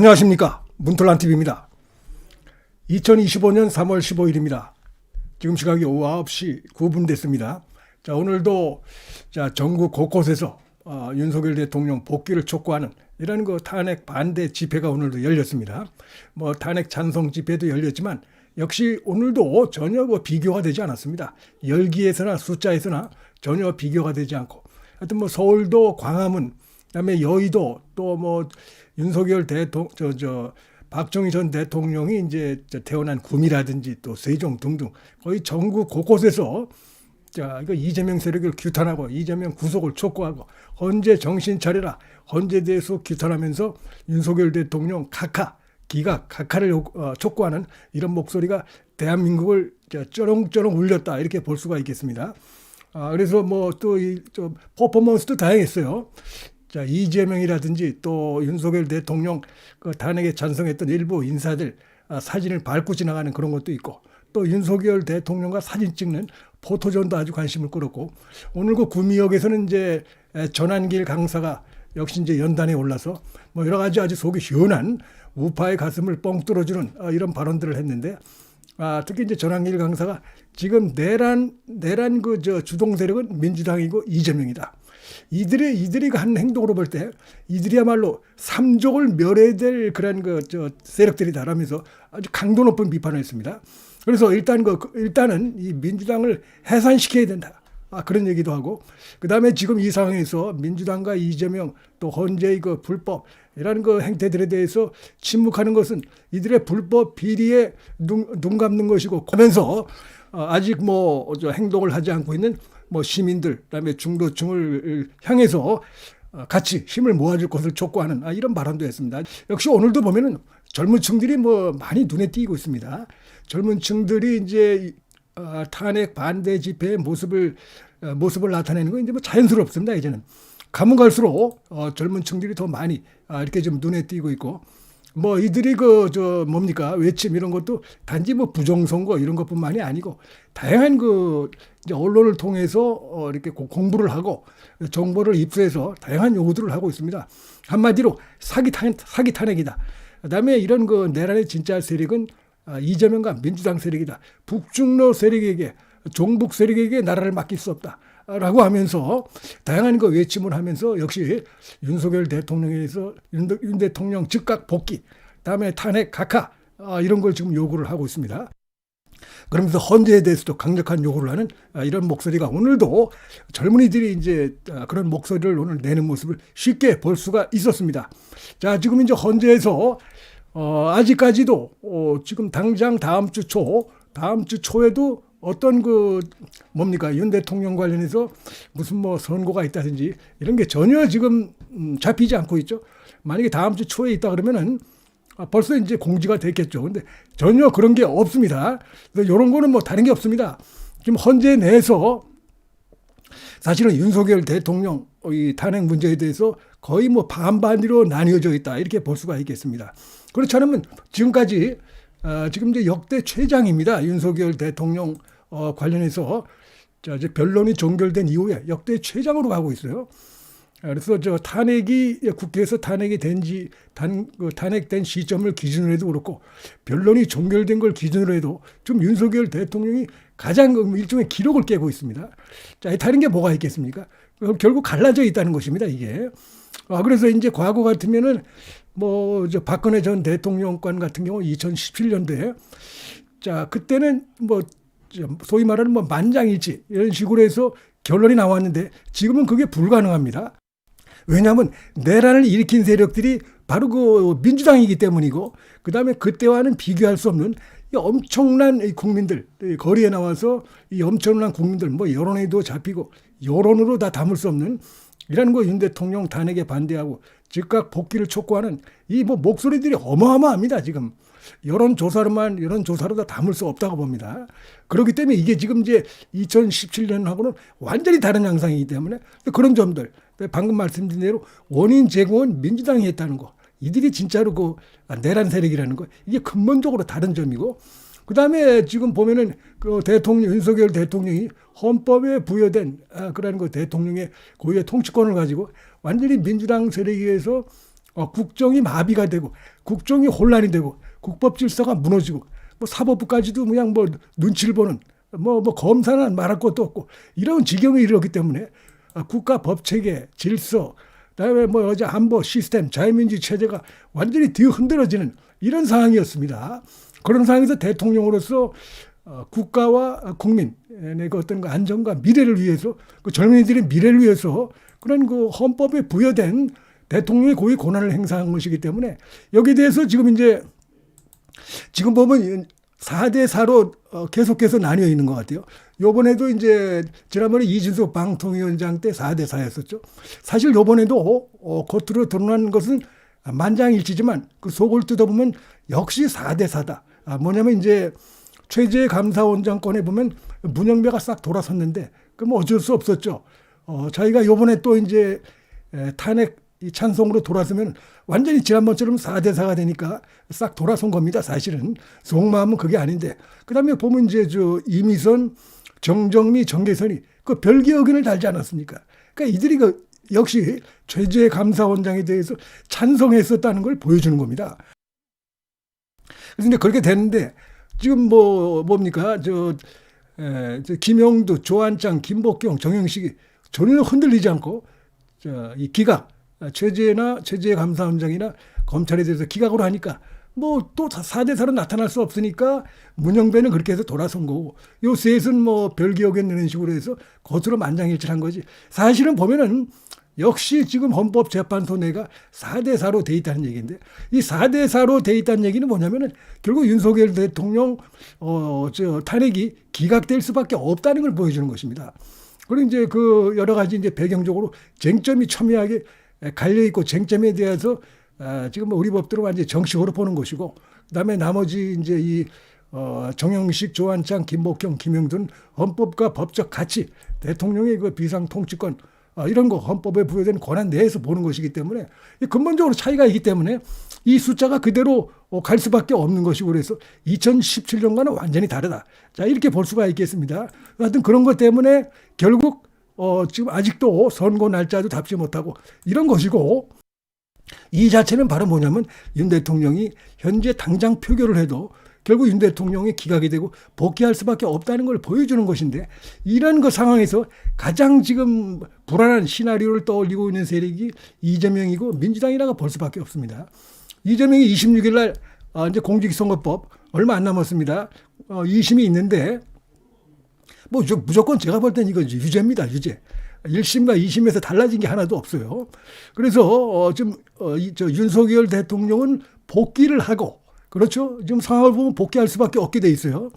안녕하십니까 문틀란TV입니다. 2025년 3월 15일입니다. 지금 시각이 오후 9시 9분 됐습니다. 자 오늘도 자 전국 곳곳에서 어, 윤석열 대통령 복귀를 촉구하는 이런 그 탄핵 반대 집회가 오늘도 열렸습니다. 뭐 탄핵 찬성 집회도 열렸지만 역시 오늘도 전혀 뭐 비교가 되지 않았습니다. 열기에서나 숫자에서나 전혀 비교가 되지 않고 하여튼 뭐 서울도 광화문 그다음에 여의도 또 뭐 윤석열 대통령 저 저 박정희 전 대통령이 이제 저 태어난 구미라든지 또 세종 등등 거의 전국 곳곳에서 자 이거 이재명 세력을 규탄하고 이재명 구속을 촉구하고 헌재 정신 차려라 헌재 대해서 규탄하면서 윤석열 대통령 각하 기각 요- 어, 촉구하는 이런 목소리가 대한민국을 저 쩌렁쩌렁 울렸다 이렇게 볼 수가 있겠습니다. 아, 그래서 뭐 또 이 좀 퍼포먼스도 다양했어요. 자, 이재명이라든지 또 윤석열 대통령 그 탄핵에 찬성했던 일부 인사들 아, 사진을 밟고 지나가는 그런 것도 있고 또 윤석열 대통령과 사진 찍는 포토존도 아주 관심을 끌었고 오늘 그 구미역에서는 이제 에, 전환길 강사가 역시 이제 연단에 올라서 뭐 여러 가지 아주 속이 시원한 우파의 가슴을 뻥 뚫어주는 어, 이런 발언들을 했는데 아, 특히 이제 전환길 강사가 지금 내란 내란 그 저 주동 세력은 민주당이고 이재명이다. 이들의 이들이 한 행동으로 볼 때 이들이야말로 삼족을 멸해될 그런 그 저 세력들이다라면서 아주 강도 높은 비판을 했습니다. 그래서 일단 그 일단은 이 민주당을 해산시켜야 된다. 아, 그런 얘기도 하고 그다음에 지금 이 상황에서 민주당과 이재명 또 헌재의 그 불법 이라는 그 행태들에 대해서 침묵하는 것은 이들의 불법 비리에 눈, 눈 감는 것이고 그러면서 어, 아직 뭐저 행동을 하지 않고 있는 뭐 시민들 그다음에 중도층을 향해서 어, 같이 힘을 모아줄 것을 촉구하는 아, 이런 발언도 했습니다. 역시 오늘도 보면은 젊은 층들이 뭐 많이 눈에 띄고 있습니다. 젊은 층들이 이제 어, 탄핵 반대 집회의 모습을 어, 모습을 나타내는 건 이제 뭐 자연스럽습니다. 이제는 가면 갈수록 어, 젊은 층들이 더 많이 아, 이렇게 좀 눈에 띄고 있고 뭐 이들이 그 저 뭡니까 외침 이런 것도 단지 뭐 부정선거 이런 것뿐만이 아니고 다양한 그 이제 언론을 통해서 어, 이렇게 고- 공부를 하고 정보를 입수해서 다양한 요구들을 하고 있습니다. 한마디로 사기 탄 사기 탄핵이다. 그다음에 이런 그 내란의 진짜 세력은 아, 이재명과 민주당 세력이다. 북중로 세력에게 종북 세력에게 나라를 맡길 수 없다. 라고 하면서 다양한 거 외침을 하면서 역시 윤석열 대통령에서 윤, 윤 대통령 즉각 복귀, 다음에 탄핵 각하 아, 이런 걸 지금 요구를 하고 있습니다. 그러면서 헌재에 대해서도 강력한 요구를 하는 아, 이런 목소리가 오늘도 젊은이들이 이제 아, 그런 목소리를 오늘 내는 모습을 쉽게 볼 수가 있었습니다. 자, 지금 이제 헌재에서 어, 아직까지도 어, 지금 당장 다음 주 초, 다음 주 초에도 어떤 그 뭡니까 윤 대통령 관련해서 무슨 뭐 선고가 있다든지 이런 게 전혀 지금 음, 잡히지 않고 있죠. 만약에 다음 주 초에 있다 그러면은 아, 벌써 이제 공지가 됐겠죠. 근데 전혀 그런 게 없습니다. 이런 거는 뭐 다른 게 없습니다. 지금 헌재 내에서 사실은 윤석열 대통령 이 탄핵 문제에 대해서 거의 뭐 반반으로 나뉘어져 있다 이렇게 볼 수가 있겠습니다. 그렇지 않으면 지금까지 어, 지금 이제 역대 최장입니다. 윤석열 대통령 어, 관련해서 자, 이제 변론이 종결된 이후에 역대 최장으로 가고 있어요. 아, 그래서 저 탄핵이 국회에서 탄핵이 된지 단, 그 탄핵된 시점을 기준으로 해도 그렇고 변론이 종결된 걸 기준으로 해도 좀 윤석열 대통령이 가장 그 일종의 기록을 깨고 있습니다. 자, 다른 게 뭐가 있겠습니까? 결국 갈라져 있다는 것입니다, 이게. 아, 그래서 이제 과거 같으면은 뭐, 저 박근혜 전 대통령권 같은 경우 2017년도에 자, 그때는 뭐, 저 소위 말하는 뭐 만장일치 이런 식으로 해서 결론이 나왔는데 지금은 그게 불가능합니다. 왜냐하면 내란을 일으킨 세력들이 바로 그 민주당이기 때문이고 그 다음에 그때와는 비교할 수 없는 이 엄청난 이 국민들 이 거리에 나와서 이 엄청난 국민들 뭐 여론에도 잡히고 여론으로 다 담을 수 없는 이라는 거 윤 대통령 탄핵에 반대하고 즉각 복귀를 촉구하는 이 뭐 목소리들이 어마어마합니다 지금 여론 조사로만 여론 조사로 다 담을 수 없다고 봅니다. 그렇기 때문에 이게 지금 이제 2017년하고는 완전히 다른 양상이기 때문에 그런 점들 방금 말씀드린 대로 원인 제공은 민주당이 했다는 거 이들이 진짜로 그 내란 세력이라는 거 이게 근본적으로 다른 점이고 그 다음에 지금 보면은 그 대통령 윤석열 대통령이 헌법에 부여된 아, 그런 그 대통령의 고유의 통치권을 가지고 완전히 민주당 세력에 의해서 어, 국정이 마비가 되고 국정이 혼란이 되고 국법 질서가 무너지고 뭐 사법부까지도 그냥 뭐 눈치를 보는 뭐, 뭐 검사는 말할 것도 없고 이런 지경에 이르렀기 때문에 아, 국가 법 체계 질서 그다음에 뭐 어제 안보 시스템 자유민주 체제가 완전히 뒤 흔들어지는 이런 상황이었습니다. 그런 상황에서 대통령으로서 어, 국가와 국민의 그 어떤 그 안전과 미래를 위해서 그 젊은이들의 미래를 위해서 그런 그 헌법에 부여된 대통령의 고위 권한을 행사한 것이기 때문에 여기에 대해서 지금 이제 지금 보면 4대 4로 어, 계속해서 나뉘어 있는 것 같아요. 요번에도 이제 지난번에 이준석 방통위원장 때 4대 4였었죠. 사실 요번에도 어, 겉으로 드러난 것은 만장일치지만 그 속을 뜯어보면 역시 4대 4다. 아, 뭐냐면 이제 최재 감사원장권에 보면 문영배가 싹 돌아섰는데 그럼 어쩔 수 없었죠. 어, 저희가 요번에 또 이제 에, 탄핵 이 찬송으로 돌아서면 완전히 지난번처럼 4대 4가 되니까 싹 돌아선 겁니다. 사실은 속마음은 그게 아닌데 그 다음에 보면 이제 저 이미선, 정정미, 정계선이 그 별개 의견을 달지 않았습니까? 그러니까 이들이 그 역시 최재 감사원장에 대해서 찬성했었다는 걸 보여주는 겁니다. 이제 그렇게 됐는데 지금 뭐 뭡니까 저, 에, 저 김영두, 조한장, 김복경, 정영식이 전혀 흔들리지 않고 저, 이 기각 최재나 최재 감사원장이나 검찰에 대해서 기각으로 하니까 뭐또 4대 4로 나타날 수 없으니까 문영배는 그렇게 해서 돌아선 거고 요 셋은 뭐 별기억에 내는 식으로 해서 겉으로 만장일치한 거지 사실은 보면은 역시 지금 헌법재판소 내가 4대 4로 돼 있다는 얘기인데 이 4대 4로 돼 있다는 얘기는 뭐냐면은 결국 윤석열 대통령 어 저 탄핵이 기각될 수밖에 없다는 걸 보여주는 것입니다. 그리고 이제 그 여러 가지 이제 배경적으로 쟁점이 첨예하게 갈려 있고 쟁점에 대해서 아, 지금 뭐 우리 법대로 완전 히 정식으로 보는 것이고 그다음에 나머지 이제 이 어, 정영식, 조한창, 김복경, 김영준 헌법과 법적 가치, 대통령의 그 비상 통치권 어, 이런 거 헌법에 부여된 권한 내에서 보는 것이기 때문에 이 근본적으로 차이가 있기 때문에 이 숫자가 그대로 어, 갈 수밖에 없는 것이고 그래서 2017년과는 완전히 다르다. 자 이렇게 볼 수가 있겠습니다. 하여튼 그런 것 때문에 결국 어, 지금 아직도 선거 날짜도 잡지 못하고 이런 것이고 이 자체는 바로 뭐냐면 윤 대통령이 현재 당장 표결을 해도 결국 윤 대통령이 기각이 되고 복귀할 수밖에 없다는 걸 보여주는 것인데 이런 그 상황에서 가장 지금 불안한 시나리오를 떠올리고 있는 세력이 이재명이고 민주당이라고 볼 수밖에 없습니다. 이재명이 26일 날 아, 이제 공직선거법 얼마 안 남았습니다. 어, 2심이 있는데 뭐 무조건 제가 볼땐 이거 유죄입니다. 유죄. 1심과 2심에서 달라진 게 하나도 없어요. 그래서 어, 지금 어, 이, 저 윤석열 대통령은 복귀를 하고 그렇죠. 지금 상황을 보면 복귀할 수밖에 없게 돼 있어요.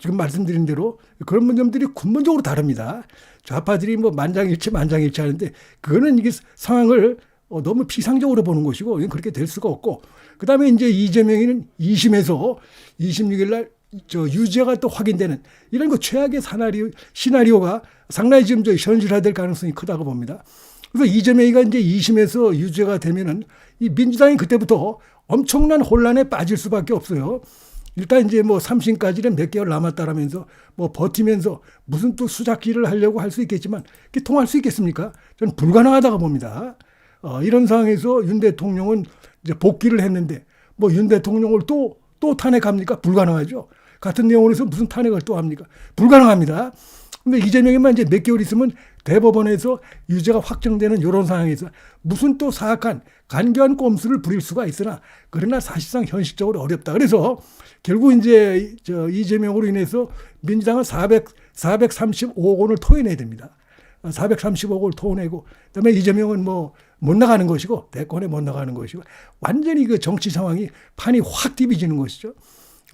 지금 말씀드린 대로 그런 점들이 근본적으로 다릅니다. 좌파들이 뭐 만장일치 만장일치 하는데 그거는 이게 상황을 어, 너무 피상적으로 보는 것이고 이건 그렇게 될 수가 없고 그다음에 이제 이재명이는 2심에서 26일 날 저 유죄가 또 확인되는 이런 거 최악의 사나리오 시나리오가 상당히 지금 저 현실화될 가능성이 크다고 봅니다. 그래서 이재명이가 이제 2심에서 유죄가 되면은 이 민주당이 그때부터 엄청난 혼란에 빠질 수밖에 없어요. 일단 이제 뭐 3심까지는 몇 개월 남았다라면서 뭐 버티면서 무슨 또 수작기를 하려고 할 수 있겠지만 그게 통할 수 있겠습니까? 저는 불가능하다고 봅니다. 어, 이런 상황에서 윤 대통령은 이제 복귀를 했는데 뭐 윤 대통령을 또, 또 탄핵합니까? 불가능하죠. 같은 내용을 해서 무슨 탄핵을 또 합니까? 불가능합니다. 근데 이재명이만 이제 몇 개월 있으면 대법원에서 유죄가 확정되는 이런 상황에서 무슨 또 사악한 간교한 꼼수를 부릴 수가 있으나 그러나 사실상 현실적으로 어렵다. 그래서 결국 이제 저 이재명으로 인해서 민주당은 400, 435억 원을 토해내야 됩니다. 435억 원을 토해내고 그다음에 이재명은 뭐 못 나가는 것이고 대권에 못 나가는 것이고 완전히 그 정치 상황이 판이 확 뒤비지는 것이죠.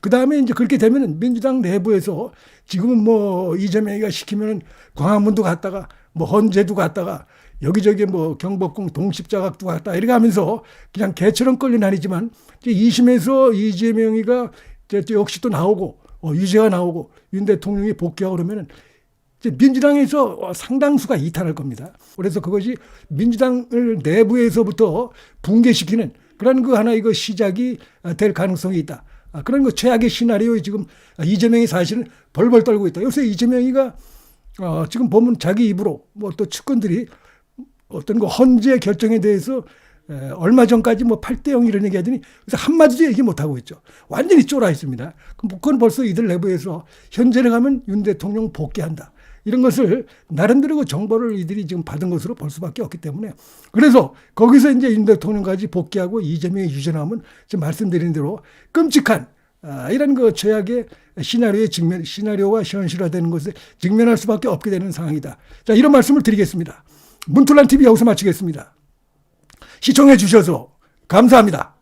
그 다음에 이제 그렇게 되면은 민주당 내부에서 지금은 뭐 이재명이가 시키면은 광화문도 갔다가 뭐 헌재도 갔다가 여기저기 뭐 경복궁 동십자각도 갔다 이렇게 하면서 그냥 개처럼 끌려 다니지만 이제 2심에서 이재명이가 이제 또 역시 또 나오고 어, 유죄가 나오고 윤 대통령이 복귀하고 그러면은 이제 민주당에서 상당수가 이탈할 겁니다. 그래서 그것이 민주당을 내부에서부터 붕괴시키는 그런 그 하나 이거 시작이 될 가능성이 있다. 아, 그런 거 최악의 시나리오에 지금 이재명이 사실은 벌벌 떨고 있다. 요새 이재명이가 어, 지금 보면 자기 입으로 뭐 또 측근들이 어떤 거 헌재 결정에 대해서 에, 얼마 전까지 뭐 8대 0 이런 얘기 하더니 그래서 한마디도 얘기 못 하고 있죠. 완전히 쫄아 있습니다. 그건 벌써 이들 내부에서 현재를 가면 윤 대통령 복귀한다. 이런 것을 나름대로 그 정보를 이들이 지금 받은 것으로 볼 수밖에 없기 때문에 그래서 거기서 이제 윤 대통령까지 복귀하고 이재명이 유전하면 지금 말씀드린 대로 끔찍한 아, 이런 그 최악의 시나리오의 직면, 시나리오가 현실화되는 것에 직면할 수밖에 없게 되는 상황이다. 자, 이런 말씀을 드리겠습니다. 문틀란 TV 여기서 마치겠습니다. 시청해 주셔서 감사합니다.